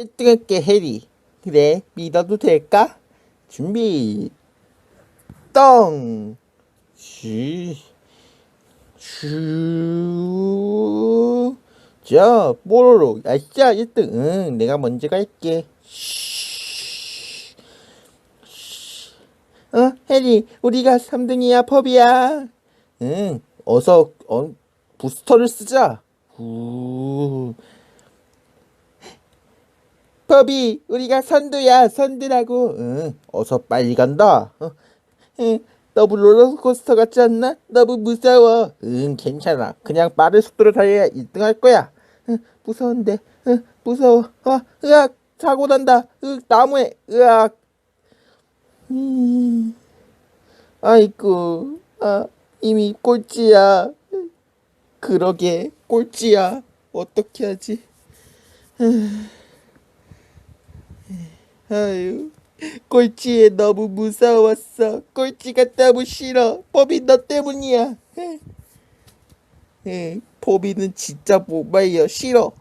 1등할게 해리 그래 믿어도 될까? 준비 똥 슈, 슈. 자, 뽀로로. 아싸, 1등. 응, 내가 먼저 갈게. 쉬. 쉬. 어, 해리, 우리가 3등이야, 펍이야. 응, 어서, 어, 부스터를 쓰자. 후. 펍이, 우리가 선두야, 선두라고. 응, 어서 빨리 간다. 어, 응, 너무 롤러코스터 같지 않나? 너무 무서워. 응, 괜찮아. 그냥 빠른 속도로 달려야 1등 할 거야. 응, 무서운데. 응, 무서워. 아, 으악, 사고 난다. 으, 나무에, 으악. 음, 아이고, 아, 이미 꼴찌야. 그러게, 꼴찌야. 어떻게 하지? 아유. 꼴찌에 너무 무서웠어. 꼴찌가 너무 싫어. 포비 너 때문이야. 에, 포비는 진짜 못 말려 싫어.